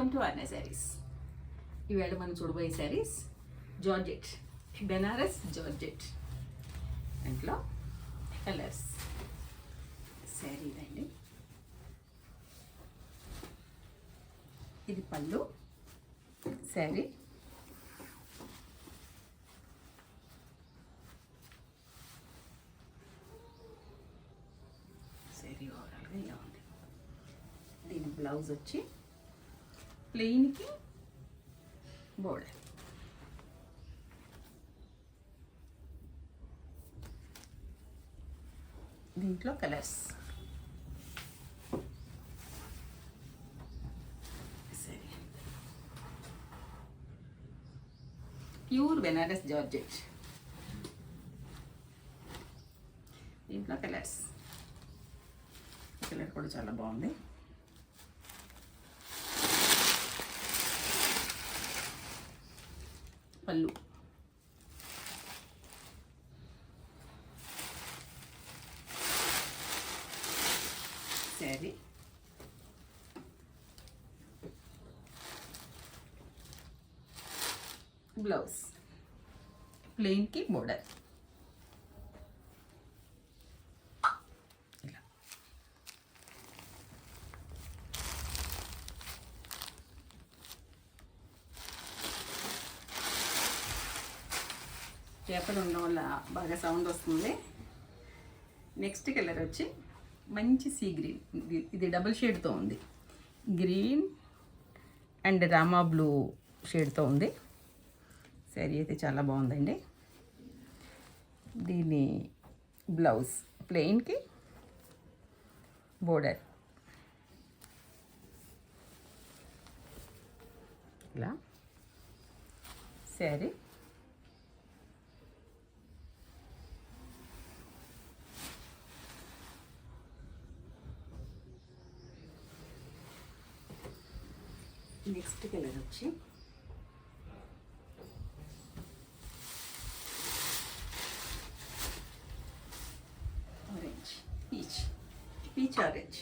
Welcome to అర్నే saris ఈవేళ మనం చూడబోయే శారీస్ జార్జెట్ బెనారస్ జార్జెట్ దాంట్లో కలర్స్ శారీ ఇదండి ఇది పళ్ళు. శారీ శారీ ఓవరాల్గా ఇలా ఉంది. దీని బ్లౌజ్ వచ్చి ప్లెయిన్కి బోర్డర్ దీంట్లో కలర్స్ ప్యూర్ బెనారస్ జార్జెట్ దీంట్లో కలర్స్ కలర్ కూడా చాలా బాగుంది. పళ్ళు. శారీ బ్లౌజ్. ప్లెయిన్కి బోర్డర్. చేపలు ఉండడం వల్ల బాగా సౌండ్ వస్తుంది. నెక్స్ట్ కలర్ వచ్చి మంచి సీ గ్రీన్ ఇది- ఇది డబుల్ షేడ్తో ఉంది. గ్రీన్ అండ్ రామా బ్లూ షేడ్తో ఉంది. శారీ అయితే చాలా బాగుందండి. దీని బ్లౌజ్ ప్లెయిన్కి బోర్డర్ ఇలా. శారీ నెక్స్ట్ కలర్ వచ్చి orange peach peach orange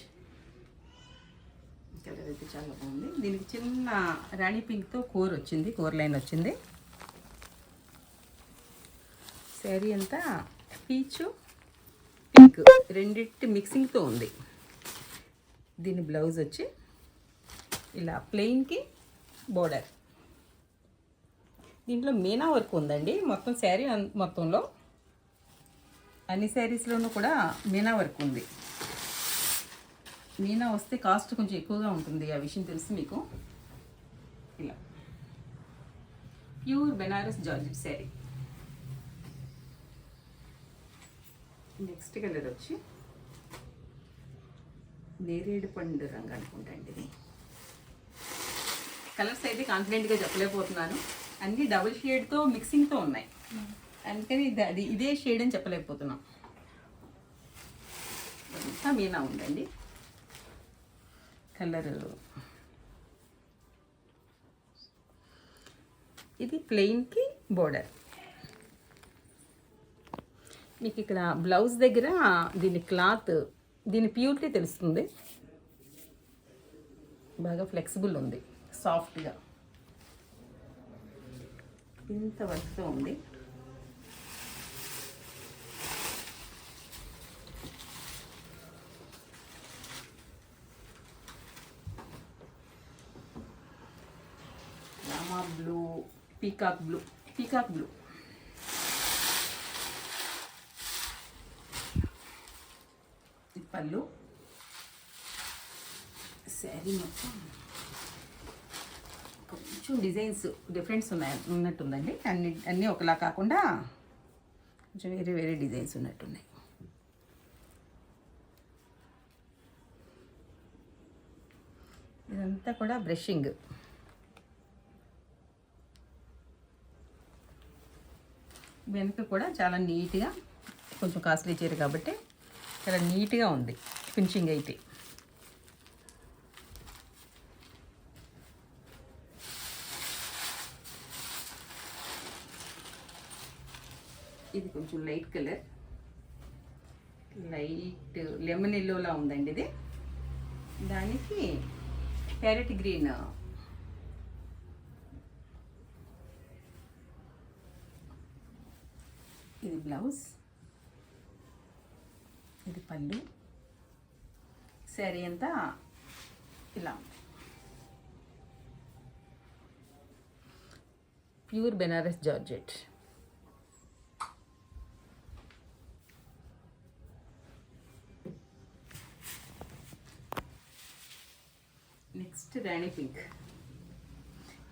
colour అయితే చాలా బాగుంది. దీనికి చిన్న రాణి పింక్తో కోర్ వచ్చింది కోర్ లైన్ వచ్చింది. శారీ అంతా పీచు పింక్ రెండిటి మిక్సింగ్తో ఉంది. దీని బ్లౌజ్ వచ్చి ఇలా ప్లెయిన్కి బోర్డర్. దీంట్లో మీనా వర్క్ ఉందండి. మొత్తం శారీ మొత్తంలో. అన్ని శారీస్లోనూ కూడా మీనా వర్క్ ఉంది. మీనా వస్తే కాస్ట్ కొంచెం ఎక్కువగా ఉంటుంది. ఆ విషయం తెలుసు మీకు. ఇలా. Pure Banaras georgette sari. Next colour వచ్చి నేరేడు పండు రంగు అనుకుంటా అండి ఇది. కలర్స్ అయితే కాన్ఫిడెంట్గా చెప్పలేకపోతున్నాను. అన్ని డబుల్ షేడ్తో మిక్సింగ్తో ఉన్నాయి. అందుకని అది ఇదే షేడ్ అని చెప్పలేకపోతున్నాం. అంతా మీనా ఉందండి. కలరు. ఇది ప్లెయిన్కి బోర్డర్ మీకు ఇక్కడ బ్లౌజ్ దగ్గర దీని క్లాత్ దీని ప్యూరిటీ తెలుస్తుంది. బాగా ఫ్లెక్సిబుల్ ఉంది. సాఫ్ట్గా. ఇంత వర్క్తో ఉంది. Rama blue peacock blue peacock blue. పళ్ళు. శారీ మొత్తం. కొంచెం డిజైన్స్ డిఫరెంట్స్ ఉన్నాయి ఉన్నట్టుందండి. అన్ని అన్నీ ఒకలా కాకుండా కొంచెం వేరే వేరే డిజైన్స్ ఉన్నట్టున్నాయి. ఇదంతా కూడా బ్రషింగ్. వెనుక కూడా చాలా నీట్గా కొంచెం కాస్ట్లీ చీర కాబట్టి చాలా నీట్గా ఉంది. ఫినిషింగ్ అయితే. ఇది కొంచెం లైట్ కలర్. లైట్ లెమన్ ఎల్లోలా ఉందండి ఇది. దానికి ప్యారెట్ గ్రీన్. ఇది బ్లౌజ్. ఇది పళ్ళు. శారీ అంతా ఇలా pure Banaras georgette. Next rani pink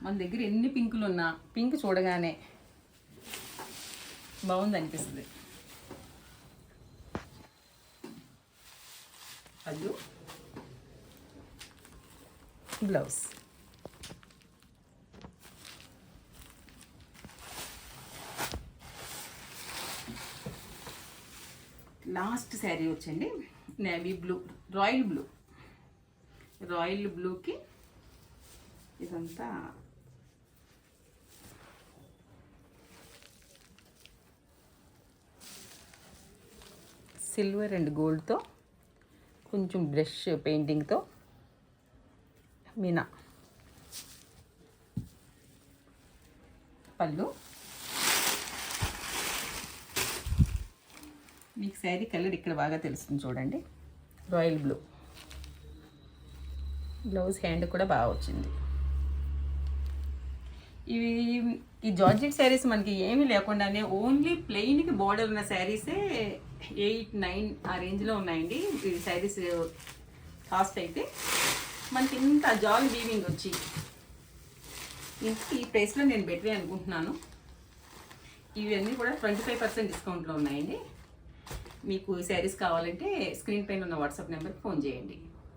మన దగ్గర ఎన్ని పింకులు ఉన్నా పింక్ చూడగానే బాగుంది అనిపిస్తుంది. పళ్ళు బ్లౌజ్ లాస్ట్ శారీ వచ్చండి. Navy blue royal blue royal బ్లూకి ఇదంతా సిల్వర్ అండ్ గోల్డ్తో కొంచెం బ్రష్ పెయింటింగ్తో మీనా పళ్ళు. మీకు శారీ కలర్ ఇక్కడ బాగా తెలుస్తుంది చూడండి. Royal blue. బ్లౌజ్ హ్యాండ్ కూడా బాగా వచ్చింది. ఇవి ఈ జార్జెట్ శారీస్ మనకి ఏమీ లేకుండానే ఓన్లీ ప్లెయిన్కి బోర్డర్ ఉన్న శారీసే ఎయిట్ నైన్ ఆ రేంజ్లో ఉన్నాయండి. ఈ శారీస్ కాస్ట్ అయితే మనకి ఇంత జాల్ వీవింగ్ వచ్చి ఇంత ఈ ప్రైస్లో నేను బెటరే అనుకుంటున్నాను. ఇవన్నీ కూడా ట్వంటీ ఫైవ్ పర్సెంట్ డిస్కౌంట్లో ఉన్నాయండి. మీకు శారీస్ కావాలంటే స్క్రీన్ పైన ఉన్న వాట్సాప్ నెంబర్కి ఫోన్ చేయండి.